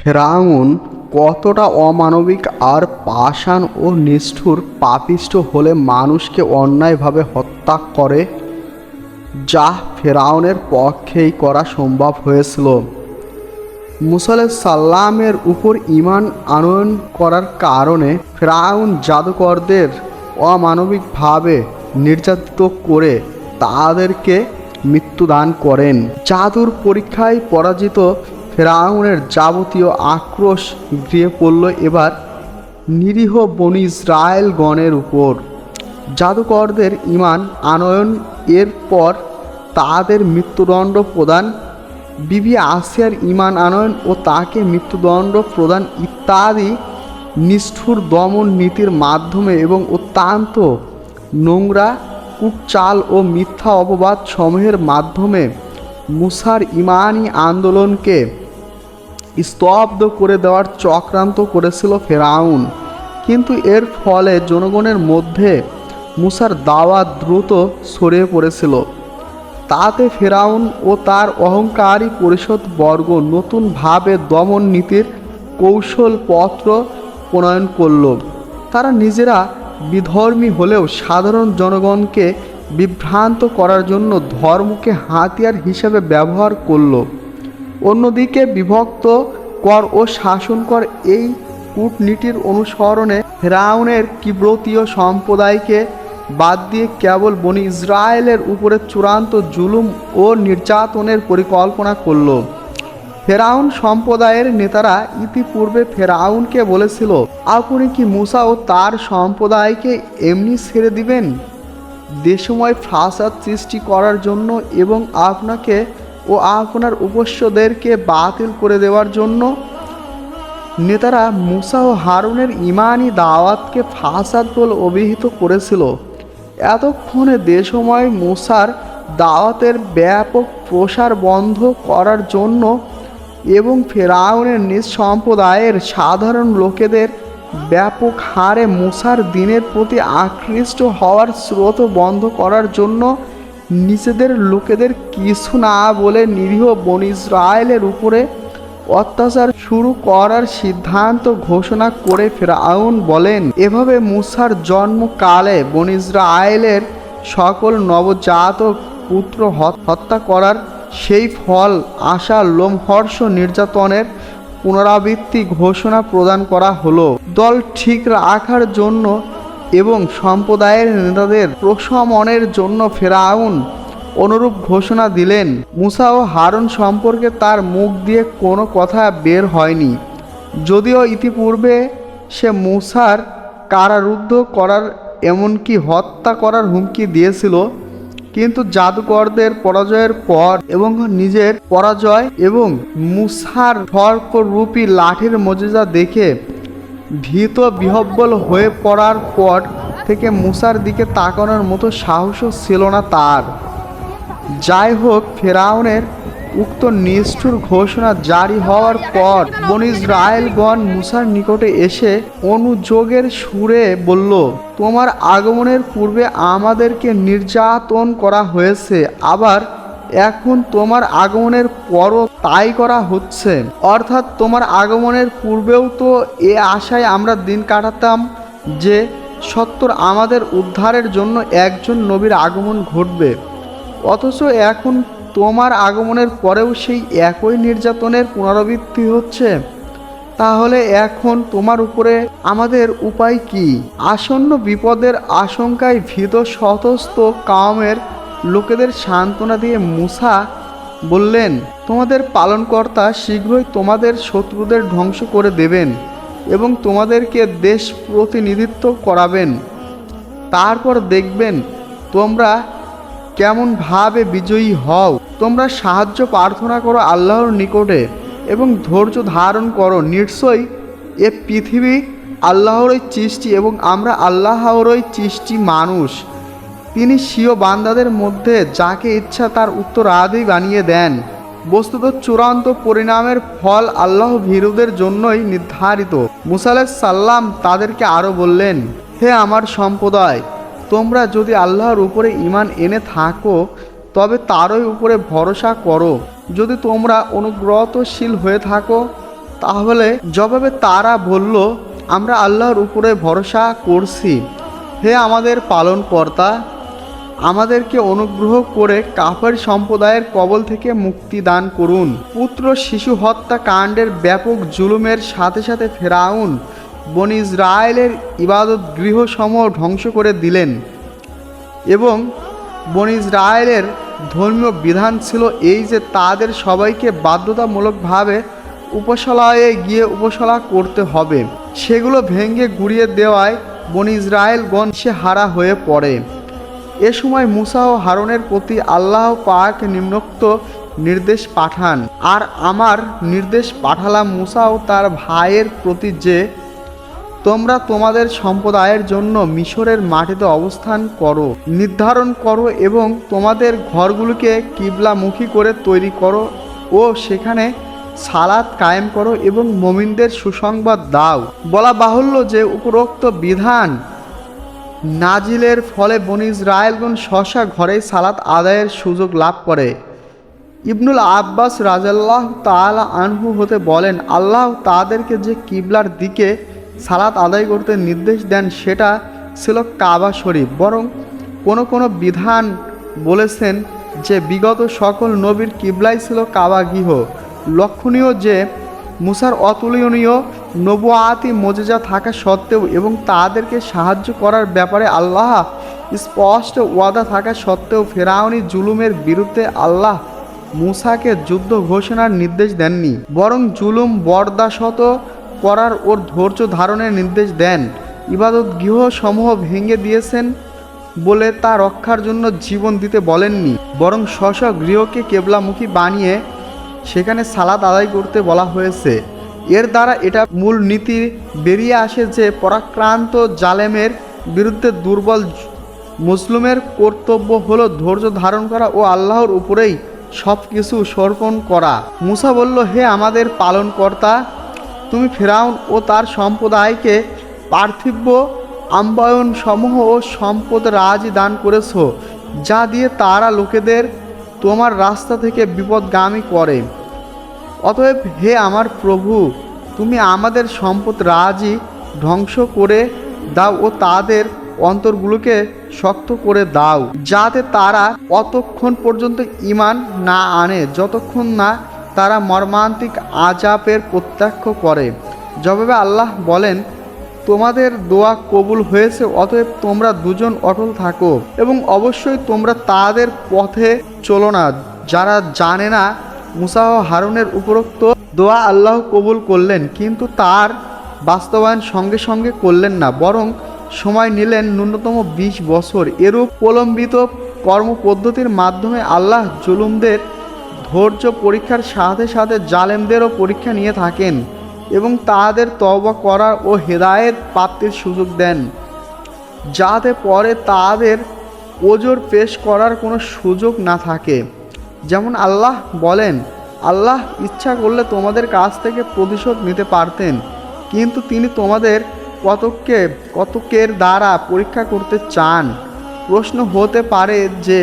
ফেরাউন কতটা অমানবিক আর পাষাণ ও নিষ্ঠুর পাপিষ্ট হলে মানুষকে অন্যায়ভাবে হত্যা করে, যা ফেরাউনের পক্ষেই করা সম্ভব হয়েছিল। মুসালে সাল্লামের উপর ইমান আনয়ন করার কারণে ফেরাউন জাদুকরদের অমানবিকভাবে নির্যাতিত করে তাদেরকে মৃত্যুদান করেন। জাদুর পরীক্ষায় পরাজিত ফেরাউনের যাবতীয় আক্রোশ গৃহে পড়ল এবার নিরীহ বনি ইসরায়েলগণের উপর। জাদুকরদের ইমান আনয়ন এর পর তাদের মৃত্যুদণ্ড প্রদান, বিবি আসিয়ার ইমান আনয়ন ও তাকে মৃত্যুদণ্ড প্রদান ইত্যাদি নিষ্ঠুর দমন নীতির মাধ্যমে এবং অত্যন্ত নোংরা, কুটচাল ও মিথ্যা অপবাদ সমূহের মাধ্যমে মুসার ইমানি আন্দোলনকে স্তব্ধ করে দেওয়ার চক্রান্ত করেছিল ফেরাউন। কিন্তু এর ফলে জনগণের মধ্যে মুসার দাওয়াত দ্রুত ছড়িয়ে পড়েছিল। তাতে ফেরাউন ও তার অহংকারী পরিষদ বর্গ নতুনভাবে দমন নীতির কৌশল পত্র প্রণয়ন করল। তারা নিজেরা বিধর্মী হলেও সাধারণ জনগণকে বিভ্রান্ত করার জন্য ধর্মকে হাতিয়ার হিসেবে ব্যবহার করল। অন্যদিকে বিভক্ত কর ও শাসন কর এই কূটনীতির অনুসরণে ফেরাউনের কিব্রতীয় সম্প্রদায়কে বাদ দিয়ে কেবল বনি ইসরায়েলের উপরে চূড়ান্ত জুলুম ও নির্যাতনের পরিকল্পনা করল। ফেরাউন সম্প্রদায়ের নেতারা ইতিপূর্বে ফেরাউনকে বলেছিল আপনি কি মুসা ও তার সম্প্রদায়কে এমনি ছেড়ে দিবেন? দেশময় ফাসাদ সৃষ্টি করার জন্য এবং আপনাকে ও আপনার উপস্যদেরকে বাতিল করে দেওয়ার জন্য নেতারা মুসা ও হারুনের ইমানি দাওয়াতকে ফাসাদ বলে অভিহিত করেছিল। এতক্ষণে দেশময় মুসার দাওয়াতের ব্যাপক প্রসার বন্ধ করার জন্য এবং ফেরাউনের নিজ সম্প্রদায়ের সাধারণ লোকেদের ব্যাপক হারে মুসার দিনের প্রতি আকৃষ্ট হওয়ার স্রোত বন্ধ করার জন্য নিজেদের লোকেদের কিছু না বলে নিরীহ বন ইসরায়েলের উপরে অত্যাচার শুরু করার সিদ্ধান্ত ঘোষণা করে ফেরাউন বলেন, এভাবে মুসার জন্মকালে বন ইসরায়েলের সকল নবজাতক পুত্র হত্যা করার সেই ফল আশা লোমহর্ষ নির্যাতনের পুনরাবৃত্তি ঘোষণা প্রদান করা হলো। দল ঠিক রাখার জন্য এবং সম্প্রদায়ের নেতাদের প্রশমনের জন্য ফেরাউন অনুরূপ ঘোষণা দিলেন। মুসা ও হারুন সম্পর্কে তার মুখ দিয়ে কোনো কথা বের হয়নি। যদিও ইতিপূর্বে সে মুসার কারারুদ্ধ করার, এমনকি হত্যা করার হুমকি দিয়েছিল কিন্তু জাদুকরদের পরাজয়ের পর এবং নিজের পরাজয় এবং মুসার রূপী লাঠির মজুজা দেখে ভীত বিহব্বল হয়ে পড়ার পর থেকে মুসার দিকে তাকানোর মতো সাহসও ছিল না তার। যাই হোক, ফেরাউনের উক্ত নিষ্ঠুর ঘোষণা জারি হওয়ার পর বন ইসরায়েলগণ মুসার নিকটে এসে অনুযোগের সুরে বলল, তোমার আগমনের পূর্বে আমাদেরকে নির্যাতন করা হয়েছে, আবার এখন তোমার আগমনের পরও তাই করা হচ্ছে। অর্থাৎ তোমার আগমনের পূর্বেও তো এ আশায় আমরা দিন কাটাতাম যে সত্তর আমাদের উদ্ধারের জন্য একজন নবীর আগমন ঘটবে। অথচ এখন তোমার আগমনের পরেও সেই একই নির্যাতনের পুনরাবৃত্তি হচ্ছে। তাহলে এখন তোমার উপরে আমাদের উপায় কি? আসন্ন বিপদের আশঙ্কায় ভীত শতস্থ কামের লোকেদের সান্ত্বনা দিয়ে মুসা বললেন, তোমাদের পালনকর্তা শীঘ্রই তোমাদের শত্রুদের ধ্বংস করে দেবেন এবং তোমাদেরকে দেশ প্রতিনিধিত্ব করাবেন। তারপর দেখবেন তোমরা কেমনভাবে বিজয়ী হও, তোমরা সাহায্য প্রার্থনা করো আল্লাহর নিকটে এবং ধৈর্য ধারণ করো। নিশ্চয়ই এ পৃথিবী আল্লাহরই সৃষ্টি এবং আমরা আল্লাহরই সৃষ্টি মানুষ। তিনি স্বীয় বান্দাদের মধ্যে যাকে ইচ্ছা তার উত্তরাদি বানিয়ে দেন। বস্তুত চূড়ান্ত পরিণামের ফল আল্লাহ ভীরুদের জন্যই নির্ধারিত। মুসালেক সাল্লাম তাদেরকে আরও বললেন, হে আমার সম্প্রদায় তোমরা যদি আল্লাহর উপরে ইমান এনে থাকো, তবে তারই উপরে ভরসা করো। যদি তোমরা অনুগ্রহশীল হয়ে থাকো, তাহলে জবাবে তারা বলল, আমরা আল্লাহর উপরে ভরসা করছি। হে আমাদের পালনকর্তা, আমাদেরকে অনুগ্রহ করে কাফের সম্প্রদায়ের কবল থেকে মুক্তি দান করুন। পুত্র শিশু হত্যা কাণ্ডের ব্যাপক জুলুমের সাথে সাথে ফেরাউন বন ইসরায়েলের ইবাদত গৃহসমূহ ধ্বংস করে দিলেন এবং বন ইসরায়েলের ধর্মীয় বিধান ছিল এই যে তাদের সবাইকে বাধ্যতামূলকভাবে উপসলায়ে গিয়ে উপসলা করতে হবে। সেগুলো ভেঙে গুড়িয়ে দেওয়ায় বন ইসরায়েলগণ সে হারা হয়ে পড়ে। এ সময় মুসা ও হারনের প্রতি আল্লাহ পাক নিম্নোক্ত নির্দেশ পাঠান। আর আমার নির্দেশ পাঠালাম মুসা ও তার ভাইয়ের প্রতি যে তোমরা তোমাদের সম্প্রদায়ের জন্য মিশরের মাটিতে অবস্থান করো, নির্ধারণ করো এবং তোমাদের ঘরগুলোকে কিবলামুখী করে তৈরি করো ও সেখানে সালাত কায়েম করো এবং মমিনদের সুসংবাদ দাও। বলা বাহুল্য যে উপরোক্ত বিধান নাজিলের ফলে বনি ইসরায়েলগণ শশা ঘরেই সালাত আদায়ের সুযোগ লাভ করে। ইবনুল আব্বাস রাজাল্লাহ তাআলা আনহু হতে বলেন, আল্লাহ তাদেরকে যে কিবলার দিকে সালাত আদায় করতে নির্দেশ দেন সেটা ছিল কাবা শরীফ। বরং কোনো কোনো বিধান বলেছেন যে বিগত সকল নবীর কিবলাই ছিল কাবা গৃহ। লক্ষণীয় যে মুসার অতুলনীয় নবুয়াতি মজেজা থাকা সত্ত্বেও এবং তাদেরকে সাহায্য করার ব্যাপারে আল্লাহ স্পষ্ট ওয়াদা থাকা সত্ত্বেও ফেরাউনি জুলুমের বিরুদ্ধে আল্লাহ মুসাকে যুদ্ধ ঘোষণার নির্দেশ দেননি। বরং জুলুম বরদাশত করার ওর ধৈর্য ধারণের নির্দেশ দেন। ইবাদত গৃহসমূহ ভেঙে দিয়েছেন বলে তা রক্ষার জন্য জীবন দিতে বলেননি। বরং স্ব গৃহকে কেবলামুখী বানিয়ে সেখানে সালাদ আদায় করতে বলা হয়েছে। এর দ্বারা এটা মূল নীতি বেরিয়ে আসে যে পরাক্রান্ত জালেমের বিরুদ্ধে দুর্বল মুসলিমের কর্তব্য হলো ধৈর্য ধারণ করা ও আল্লাহর উপরেই সব কিছু সর্পণ করা। মুসা বলল, হে আমাদের পালনকর্তা তুমি ফেরাউন ও তার সম্প্রদায়কে পার্থিব্য আম্বায়ন সমূহ ও সম্পদ রাজি দান করেছ, যা দিয়ে তারা লোকেদের তোমার রাস্তা থেকে বিপদগামী করে। অতএব হে আমার প্রভু, তুমি আমাদের সম্পদ রাজি ধ্বংস করে দাও ও তাদের অন্তরগুলোকে শক্ত করে দাও, যাতে তারা অতক্ষণ পর্যন্ত ইমান না আনে, যতক্ষণ না তারা মর্মান্তিক আজাবের প্রত্যক্ষ করে। জবাবে আল্লাহ বলেন, তোমাদের দোয়া কবুল হয়েছে, অতএব তোমরা দুজন অটল থাকো এবং অবশ্যই তোমরা তাদের পথে চলো না। যারা জানে না মুসাহ হারুনের উপরোক্ত দোয়া আল্লাহ কবুল করলেন, কিন্তু তার বাস্তবায়ন সঙ্গে সঙ্গে করলেন না, বরং সময় নিলেন ন্যূনতম ২০ বছর। এরূপ প্রলম্বিত কর্মপদ্ধতির মাধ্যমে আল্লাহ জুলুমদের ধৈর্য পরীক্ষার সাথে সাথে জালেমদেরও পরীক্ষা নিয়ে থাকেন এবং তাদের তওবা করার ও হেদায়েত প্রাপ্তির সুযোগ দেন। যাতে পরে তাদের ওজোর পেশ করার কোনো সুযোগ না থাকে। যেমন আল্লাহ বলেন, আল্লাহ ইচ্ছা করলে তোমাদের কাছ থেকে প্রতিশোধ নিতে পারতেন, কিন্তু তিনি তোমাদের কতককে, কতকের দ্বারা পরীক্ষা করতে চান? প্রশ্ন হতে পারে যে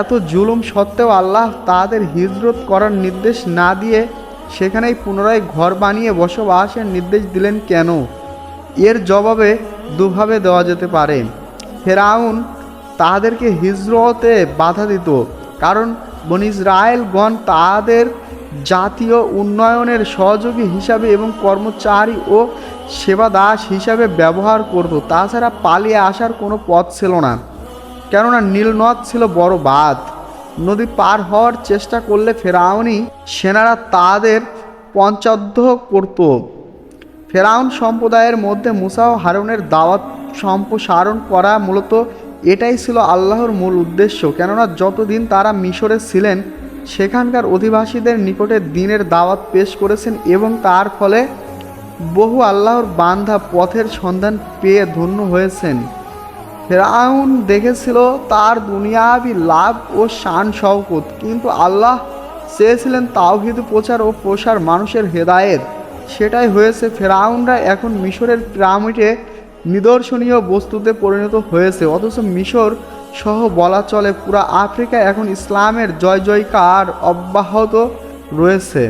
এত জুলুম সত্ত্বেও আল্লাহ তাদের হিজরত করার নির্দেশ না দিয়ে সেখানেই পুনরায় ঘর বানিয়ে বসবাসের নির্দেশ দিলেন কেন? এর জবাবে দুভাবে দেওয়া যেতে পারে। ফেরাউন তাদেরকে হিজরতে বাধা দিত, কারণ বন ইসরায়েলগণ তাদের জাতীয় উন্নয়নের সহযোগী হিসাবে এবং কর্মচারী ও সেবাদাস হিসাবে ব্যবহার করত। তাছাড়া পালিয়ে আসার কোনো পথ ছিল না। কেননা নীলনদ ছিল বড় বাঁধ। নদী পার হওয়ার চেষ্টা করলে ফেরাউনি সেনারা তাদের পঞ্চদ্ধ করত। ফেরাউন সম্প্রদায়ের মধ্যে মুসা ও হারুনের দাওয়াত সম্প্রসারণ করা মূলত এটাই ছিল আল্লাহর মূল উদ্দেশ্য। কেননা যতদিন তারা মিশরে ছিলেন, সেখানকার অধিবাসীদের নিকটে দিনের দাওয়াত পেশ করেছেন এবং তার ফলে বহু আল্লাহর বান্ধা পথের সন্ধান পেয়ে ধন্য হয়েছেন। ফেরাউন দেখেছিল তার দুনিয়াবি লাভ ও শান শওকত, কিন্তু আল্লাহ চেয়েছিলেন তাওহিদ প্রচার ও প্রসার মানুষের হেদায়েত। সেটাই হয়েছে, ফেরাউনরা এখন মিশরের পিরামিডে নিদর্শনীয় বস্তুতে পরিণত হয়েছে। অথচ মিশর সহ বলা চলে, পুরা আফ্রিকা এখন ইসলামের জয় জয়কার অব্যাহত রয়েছে।